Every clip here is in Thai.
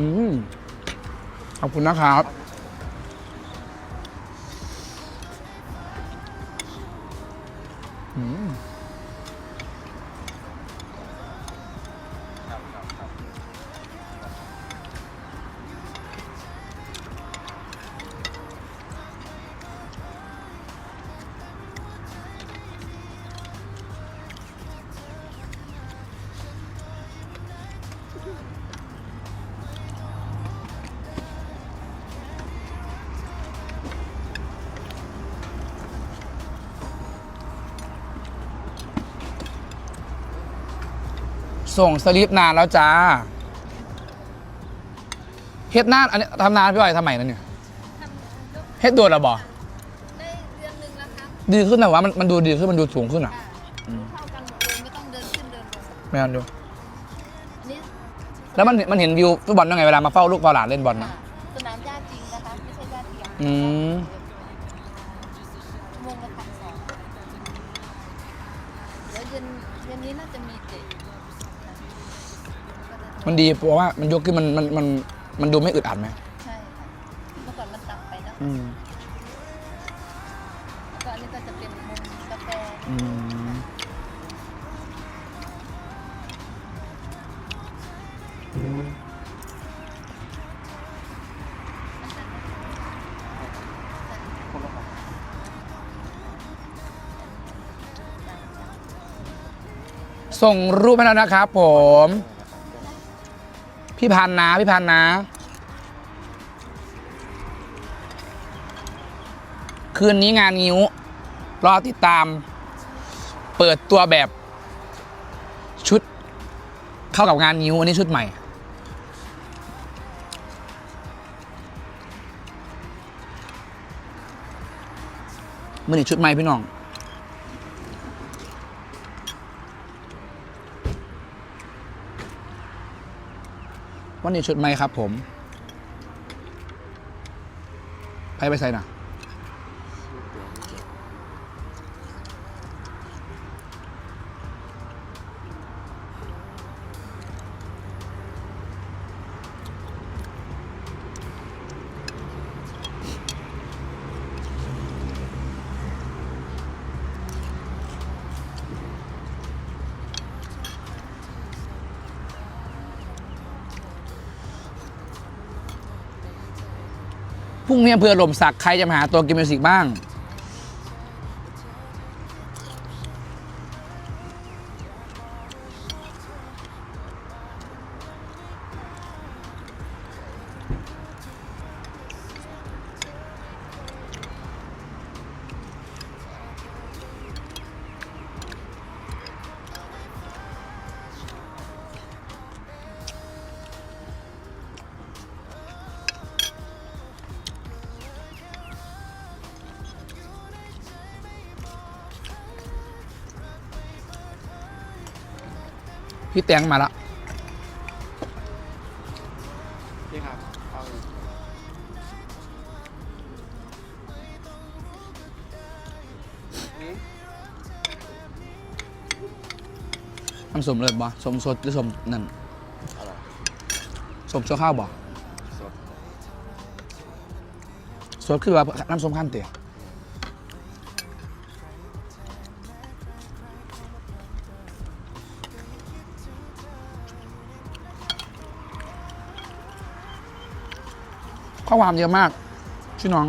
อืมขอบคุณนะครับอืม ส่งสลิปนานแล้วจ้าเฮ็ดนานอันนี้ทำนานพี่อ้อยทำไมนั่นเนี่ยเฮ็ดโดนหรอบอได้เดือนหนึ่งแล้วครับดีขึ้นนะวะมันมันดูดีขึ้นมันดูสูงขึ้นอะอ่าเท่ากันหมดเลยไม่ต้องเดินขึ้นเดินลงไม่เอาดูอันนี้แล้วมันมันเห็นวิวฟุตบอลยังไงเวลามาเฝ้าลูกเฝ้าหลานเล่นบอลอ่านะสนามหญ้าจริงนะคะไม่ใช่หญ้าเทียมอืม มันดีเพราะว่ามันยกขึ้นมันมันมันมันดูไม่อึดอัดไหมใช่ค่ะเมื่อก่อนมันต่ำไปนะอืมแล้วก็อันนี้ก็จะเป็นมุมกาแฟอืมส่งรูปให้แล้วนะครับผม พี่พันนะ พี่พันนะ คืนนี้งานงิ้ว รอติดตาม เปิดตัวแบบ ชุด เข้ากับงานนิ้ว อันนี้ชุดใหม่ เมื่อนี้ชุดใหม่พี่น้อง วันนี้ชุดใหม่ครับผมไปไปใส่น่ะ พรุ่งนี้อำเภอหล่มสักใครจะมาหาตัวกิมมิวสิกบ้าง พี่แตงมาละพี่ครับเอาน้ำสมเลยบ่สมสดหรือสมนั่นอะไรสมชั่วข้าวบ่สด สดคือว่าน้ำส้มขั้นเตี๋ย ข้าวหวานเยอะมากชื่อน้อง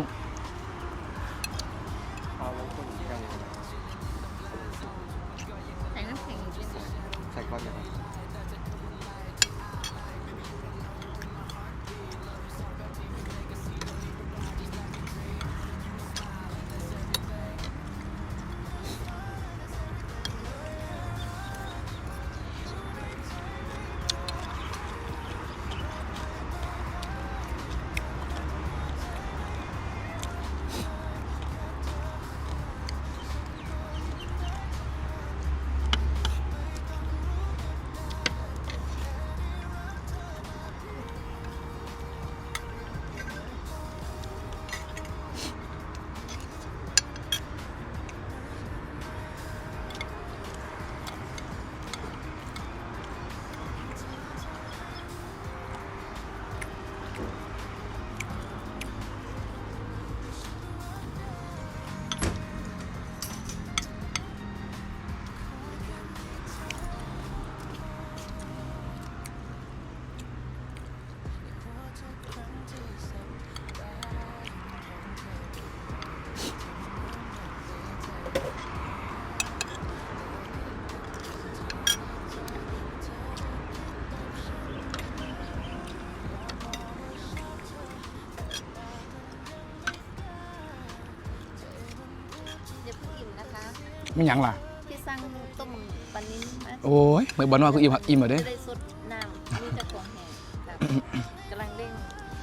ไม่หยังล่ะ ที่สั่งต้มปลานิ้นมาโอ้ยเหมือนบอลว่าคืออิ่มอิ่มเหรอเด้ จะได้สดน้ำมีแต่ของแห้งครับกำลังเร่ง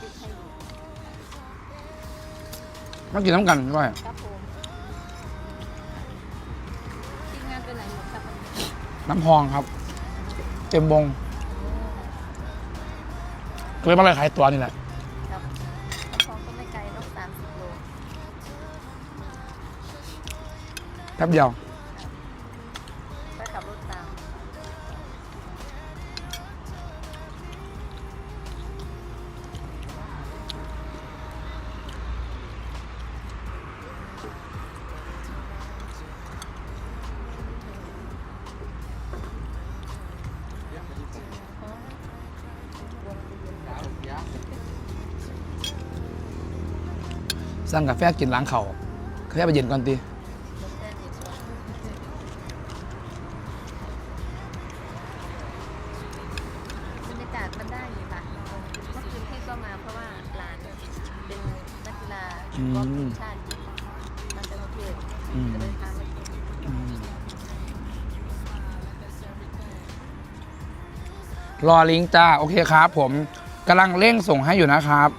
ติดให้อยู่มากินน้ำกันด้วยครับผมทีมงานไปไหนหมดครับวันนี้น้ำพองครับ เต็มวงก็เลยมาเลยขายตัวนี่แหละ แป๊บเดียวก็ขับรถตามสั่งกาแฟกินล้างเขากาแฟไปเย็นก่อนตี รอลิงก์จ้าโอเคครับ ผมกำลังเร่งส่งให้อยู่นะครับ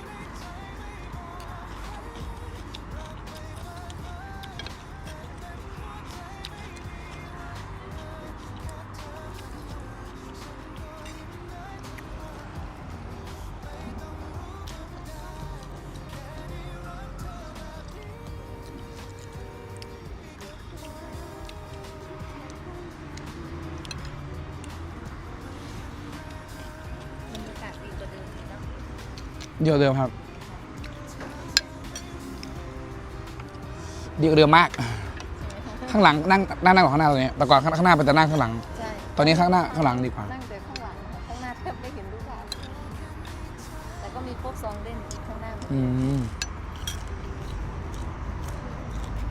เดียวเดิมครับ ดีกว่าเดิมมาก ข้างหลังนั่งนั่งนั่งกว่าข้างหน้าตอนนี้แต่ก่อนข้างข้างหน้าเป็นแต่นั่งข้างหลัง ใช่ ตอนนี้ข้างหน้าข้างหลังดีกว่า นั่งแต่ข้างหลังค่ะข้างหน้าแทบไม่เห็นลูกค้าแต่ก็มีโป๊กซองเล่นข้างหน้าอืม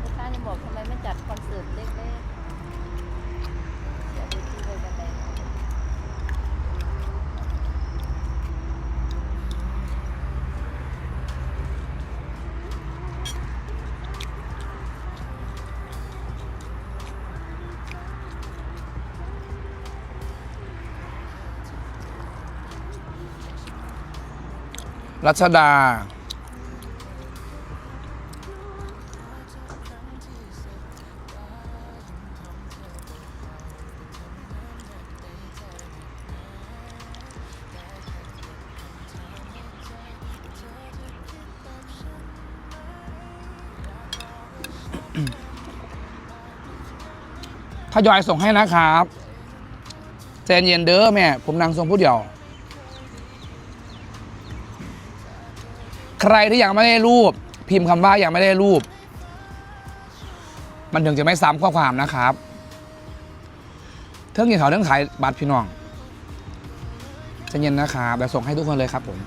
ลูกค้ายังบอกทำไมไม่จัดคอนเสิร์ตเล็กๆเดี๋ยวดูที่เลยกันเลย รัชดา ทยอยส่งให้นะครับใจเย็นเด้อแม่ ผมนางทรงผู้เดียว ใค รที่ยังไม่ได้รูป พิมพ์คำว่ายังไม่ได้รูป มันถึงจะไม่ซ้ำข้อความนะครับเท่งกินเขาเรื่องขายบัตรพี่น้องจะเย็นนะครับเดี๋ยวส่งให้ทุกคนเลยครับผม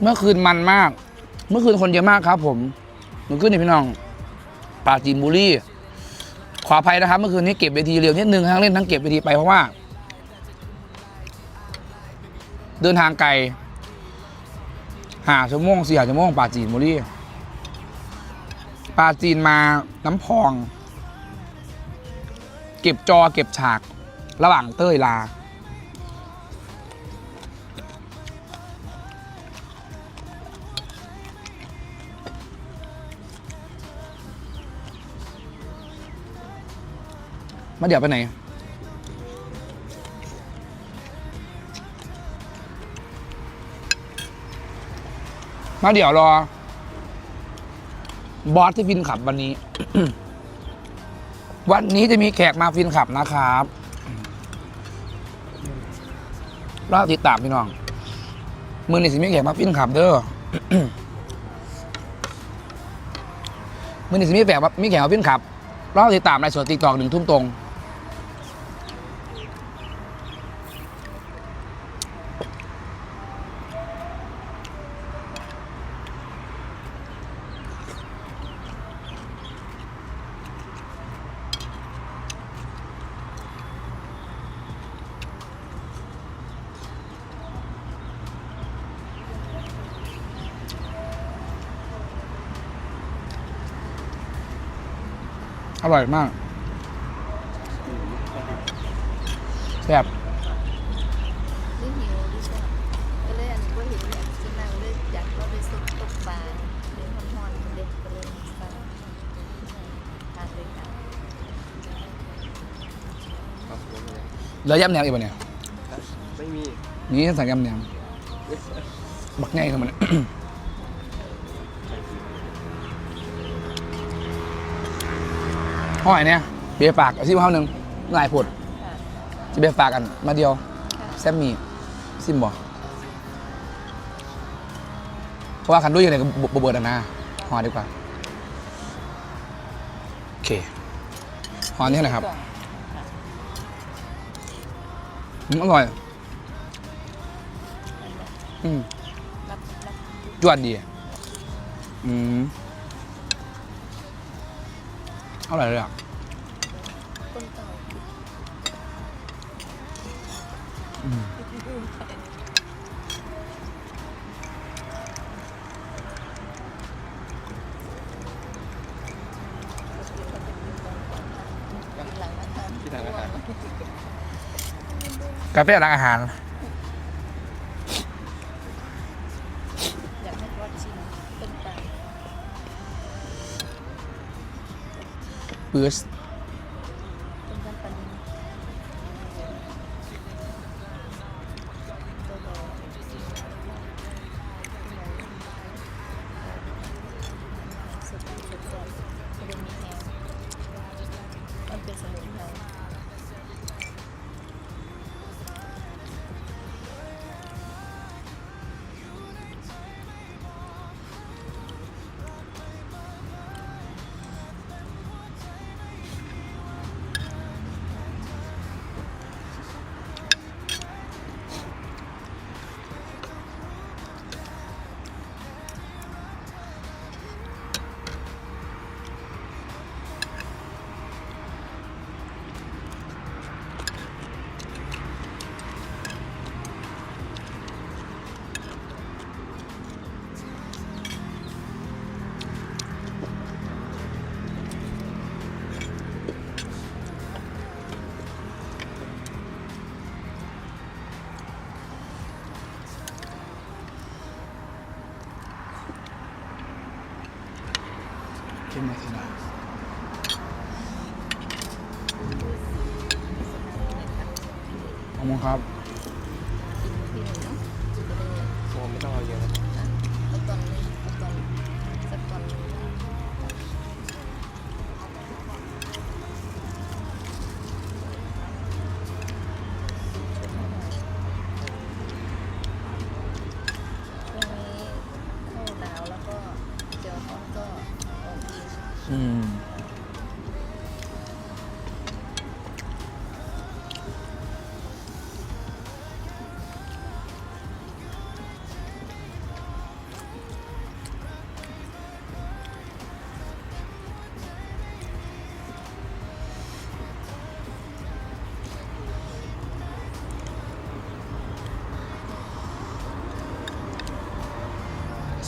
เมื่อคืนมันมาก เมื่อคืนคนเยอะมากครับผมเมื่อคืนนี่พี่น้องปราจีนบุรีขออภัยนะครับ เมื่อคืนนี้เก็บเวทีเร็วนิดนึงทั้งเล่นทั้งเก็บเวทีไปเพราะว่า เดินทางไกลหาชั่วโมงสี่หาชั่วโมงปราจีนบุรีปราจีนมาน้ำพอง เก็บจอเก็บฉาก ระหว่างเต้ยลา มาเดี๋ยวไปไหน มาเดี๋ยวรอ บอสที่ฟินขับวันนี้ วันนี้จะมีแขกมาฟินขับนะครับรอติดตามพี่น้อง มือนี่สิมีแขกมาฟินขับเด้อมือนี่สิมีแขกมีแขกมาฟินขับรอติดตามในสวนติ๊กตอกหนึ่งทุ่มตรง อร่อยมากแซ่บหรือหิวหรือใช่ก็เลยอันนี้ก็เห็นแบบกินมาเลยอยากว่าไปซุปตกปลาเลี้ยงทอนๆเด็กก็เลยสั่งทานเลยค่ะครับผมเลยเหลือยำแหนมอีกป่ะเนี่ย ไม่มี นี่สั่งยำแหนมบักง่ายขึ้นมาเนี่ ห้อยเนี่ยเบียร์ปากเอาซิมข้าวหนึ่งง่ายผดค่ะจะเบียร์ปากกัน มาเดียวค่ะแซ่บมีซิมบ่เพราะว่าคันด้วยยังไงก็บเบิดอะนะห่อดีกว่าโอเคห่อนี้นะครับกล่องอืมอร่อย อืมรับรับจวดดี อืม อร่อยเลยอะต้นเก่าอืมหลังนะคะ ที่ทางอาหาร กาแฟร้านอาหาร ปื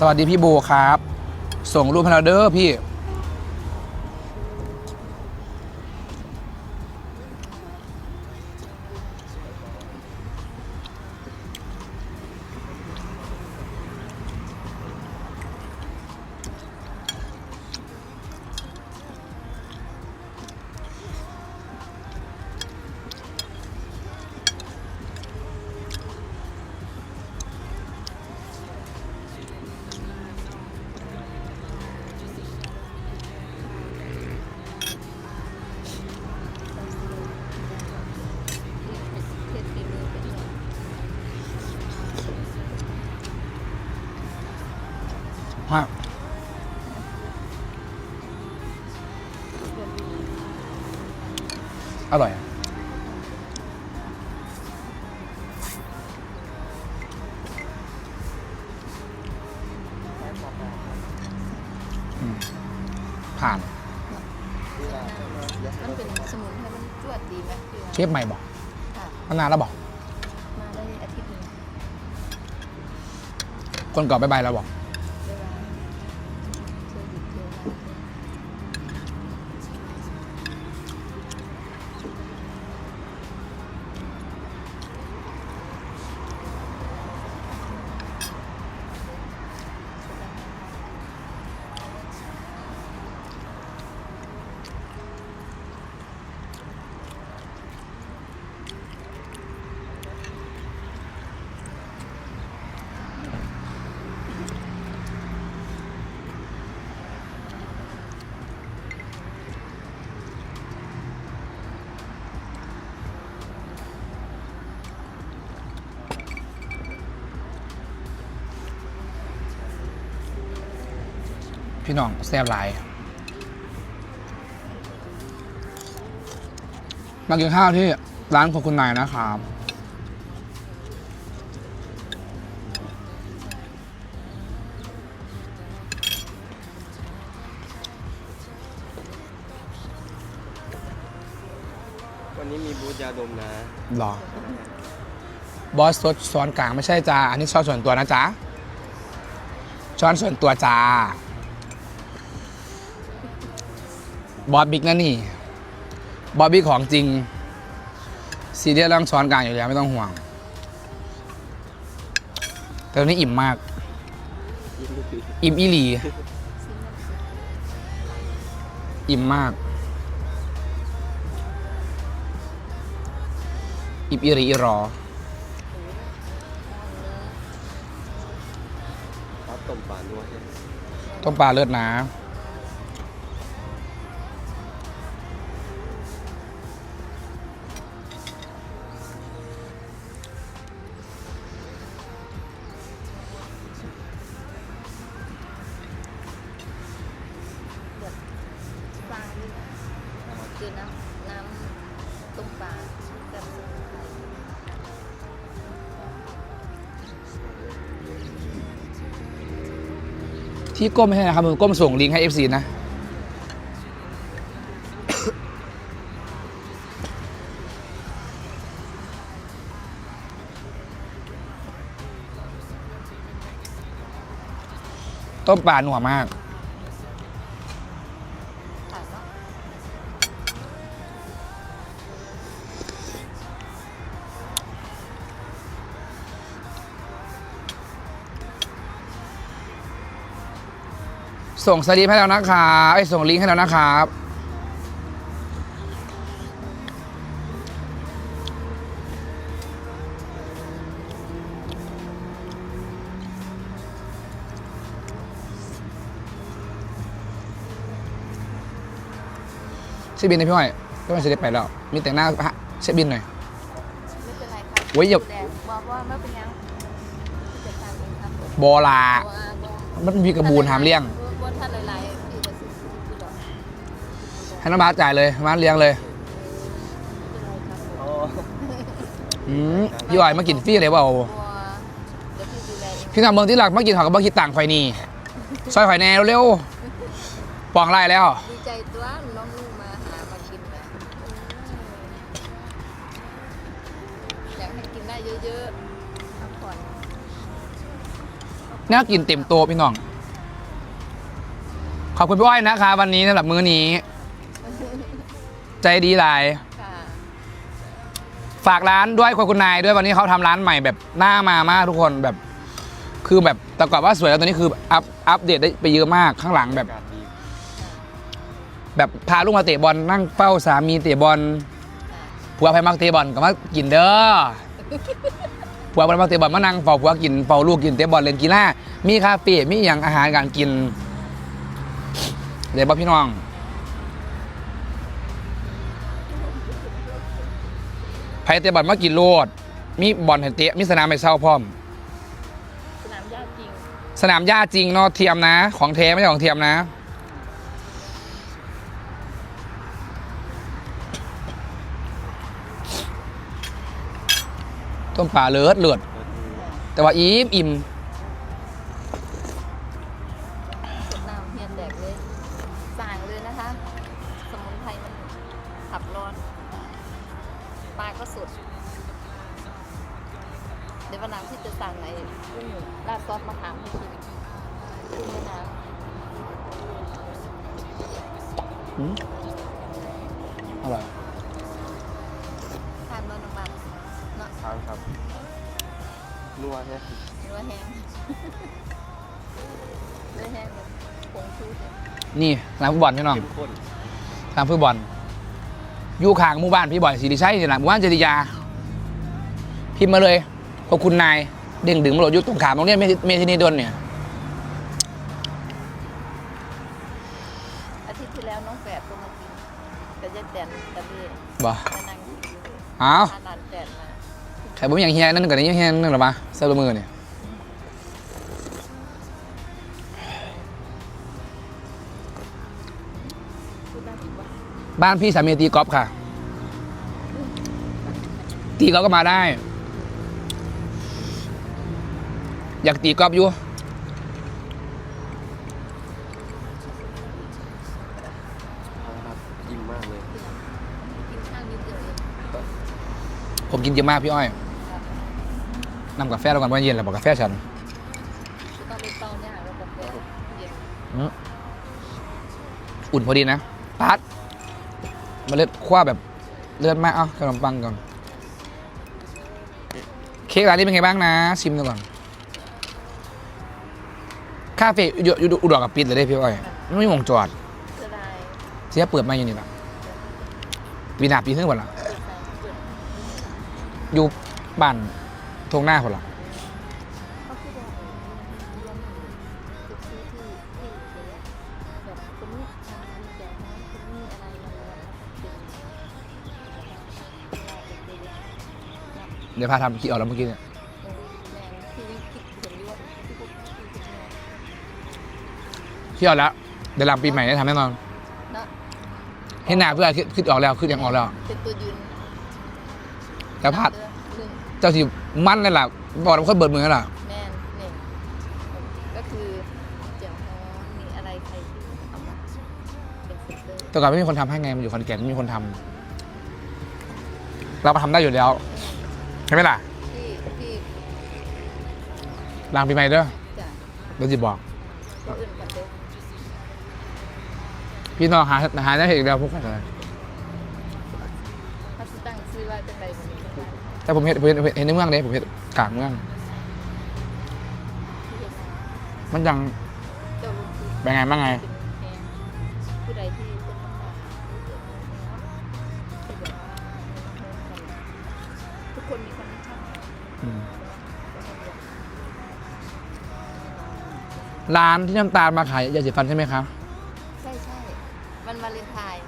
สวัสดีพี่โบครับ ส่งรูปให้เราเด้อพี่ อร่อยอะอืมผ่าน มันเป็นสมุนไพรมันจวดดีไหมพี่เชฟใหม่บอกค่ะมานานแล้วบอก มาได้อาทิตย์หนึงคนเก่าบายบายแล้วบอก พี่น้องแซ่บหลาย มากินข้าวที่ร้านของคุณนายนะครับวันนี้มีบูธยาดมนะ หรอ บอสซดช้อนกลางไม่ใช่จ้า อันนี้ช้อนส่วนตัวนะจ๊ะ ช้อนส่วนตัวจ้า บอสบิ๊กนะนี่ บอสบิ๊กของจริง ซีเรียสเรื่องช้อนกลางอยู่แล้วไม่ต้องห่วง แต่วันนี้อิ่มมาก อิ่มอีหลี อิ่มมาก อิ่มอีหลีอีรอครับต้มปลานัวต้องปลาเลือดนะ คือน้ำน้ำต้มปลากับสมุนไพรที่ก้มใช่นะครับมือก้มส่งลิงก์ให้ FC นะ ต้มปลาหนัวมาก ส่งสลิปให้แล้วนะครับไอ้ยส่งลิงก์ให้แล้วนะครับ เช็คบินหนะพี่ห้อยก็ไม่เช็คไปแล้ว มีแต่งหน้าฮะเช็คบินหน่อย ไม่เป็นไรครับโอ้ยอย่า แต่บอกว่าไม่เป็นยังผู้จัดการเองครับบอลาตัวอาบอกมันมีกระบูนหามเลี้ยงว่าถ้าหลายๆพี่จะซื้อคือหรอ ให้น้องบาสจ่ายเลยมาเลี้ยงเลยไม่เป็นไรครับอ๋ออืมพี่อ้อยมากินฟรีเลยเปล่าตัวเดี๋ยวพี่ดูแลเองพี่น้องเมืองที่หลักมากินเขากับมาคิดต่างค์ข่อยนี่ซอยข่อยแน่เร็วๆปองไล่แล้ว ดีใจตัวน้องลูกมาหามากินนะอยากให้กินได้เยอะๆพักผ่อนน่ากินเต็มโตะพี่น้อง ขอบคุณพี่อ้อยนะคะ วันนี้สำหรับมื้อนี้ ใจดีหลาย ค่ะฝากร้านด้วยคุณคุณนายด้วยวันนี้เขาทำร้านใหม่แบบหน้ามามากทุกคนแบบ คือแบบแต่ก่อนว่าสวยแล้วตอนนี้คืออัพอัปเดตได้ไปเยอะมากข้างหลังแบบอากาศดีแบบพาลูกมาเตะบอลนั่งเฝ้าสามีเตะบอลผัวไปมักเตะบอลก็มากินเด้อผัวไปมักเตะบอลมานั่งเฝ้าผัวกินเฝ้าลูกกินเตะบอลเล่นกีฬามีคาเฟ่มีอย่างอาหารการกินเดี๋ยวบอกพี่น้อง เตะบอลมากินโลด มีบอลให้เตะมีสนามให้เช่าพร้อม สนามหญ้าจริง สนามหญ้าจริงเนอะเทียมนะ ของแท้ไม่ใช่ของเทียมนะ ต้มปลาเลือดเลือด แต่ว่าอิ่มอิ่ม นี่ยนี่ร้านฟุตบอลพี่น้องเข้มข้นร้านฟุตบอลอยู่ข้างหมู่บ้านพี่บอยสิริชัยนี่แหละหมู่บ้านจริยา พิมพ์มาเลยขอบคุณนายเด้งดึงมาโหลดอยุตตรงขามโรงเรียนเมธิเมธินีดลเนี่ย อาทิตย์ที่แล้วน้องแฝดก็มากินแต่ยายแตนตะเบ้บ่ มานั่งกินอยู่อ้าว ทานหลานแฝดมา ใครบ่มีอย่างเฮียนั่นกับนี้เฮียนั่นหรอมาเซอร์มือเนี่ย บ้านพี่สามีตีกอล์ฟค่ะ ตีกอล์ฟก็มาได้ อยากตีกอล์ฟอยู่เอาละครับอิ่มมากเลยกินข้าวนิดเดียวเองผมกินเยอะมากพี่อ้อยครับนำกาแฟแล้วก่อนว่าเย็นแล้วบอกกาแฟฉันคือต้องไปเต้าเนี่ยแล้วกาแฟเย็นอื้ออุ่นพอดีนะปัด เมาเล็ดคว้าแบบเลือดมาก เอ้าขนมปังก่อน เค้กร้านนี้เป็นไงบ้างนะ ชิมดูก่อน คาเฟ่อยู่อยู่อุดรกับปิดเลยได้พี่อ้อยไม่มีหมองจอดเสียดายเสียเปิดมาอยู่นี่ละวีนาปีขึ้นหมดละเปิดใจเปิดอยู่บ้านทงหน้าคนละ ดี๋ยวพาทำกี่ออกแล้วเมื่อกี้เนี่ยเออแม่งที่คิดเห็นด้วยที่พวกที่คิดเนี่ยที่ออกแล้วเดี๋ยวหลังปีใหม่ได้ทำแน่นอนเนาะเห็นหน้าเพื่อนคิดคิดออกแล้วคิดยังออกแล้วเป็นตัวยืนแต่พลาดหนึ่งเจ้าสิมั่นเลยล่ะบอกเราคนเบิดมือแล้วล่ะแม่นหนึ่งก็คือเจียวฮ้อนมีอะไรใครที่เอามาเป็นเซตเตอร์แต่ก่อนไม่มีคนทำให้ไงมันอยู่คอนแก่นไม่มีคนทำเราก็ทำได้อยู่แล้วใช่ไหมล่ะที่ที่หลังปีใหม่เด้อจะเดี๋ยวจะบอก คนอื่นกันเด้อพี่น้องหาหาได้เห็นแล้วพวกกันเลยถ้าสิตั้งชื่อว่าเป็นไรวันนี้ก็ได้แต่ผมเห็นผมเห็นเห็นในเมืองเลยผมเห็นกลางเมือง ที่เห็นมันยังเจ้าลุงคือเป็นไงบ้างไง เป็นแพงผู้ใดที่ ร้านที่น้ำตาลมาขายยาสีฟันใช่ไหมครับ ใช่ใช่วันวาเลนไทน์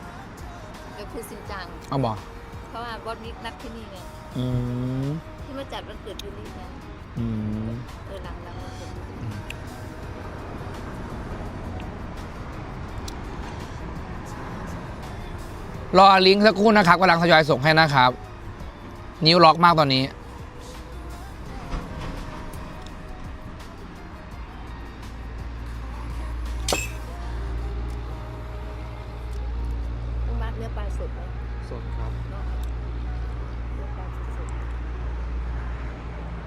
ก็คือสินจัง เอาบอกเพราะว่าบอสมิกนัดที่นี่ไงอืมที่มาจัดวันเกิดยูริไงอืมเออหลังหลังวันเกิดยูริรอลิงก์สักครู่นะครับกำลังทยอยส่งให้นะครับ นิ้วล็อกมากตอนนี้ สดครับเนาะเนื้อปลาสด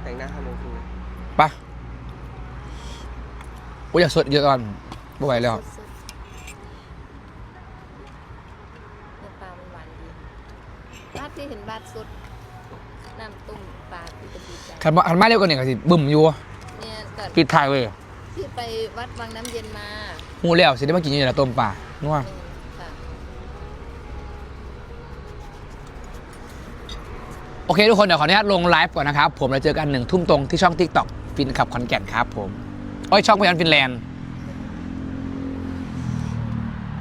แต่งหน้าห้าโมงครึ่งนะไปะโอ้ยอยากสดเยอะก่อนไม่ไหวๆแล้วสดๆเนื้อปลามันหวานดีบาดที่เห็นบาดสดน้ำต้มปลาที่จะดีใจขันมาขันมาเร็วกว่านี้ก็สิบึ้มอยู่เนี่ยก่อนปิดท้ายเว้ยที่ไปวัดวังน้ำเย็นมา หูแล้วสิได้มากินอยู่แล้วต้มปลานัวเนี่ โอเคทุกคนเดี๋ยวขออนุญาตลงไลฟ์ก่อนนะครับ ผมเราเจอกันหนึ่งทุ่มตรงที่ช่อง TikTok ฟินขับคอนแก่นครับผม โอ้ยช่องพยันฟินแลนด์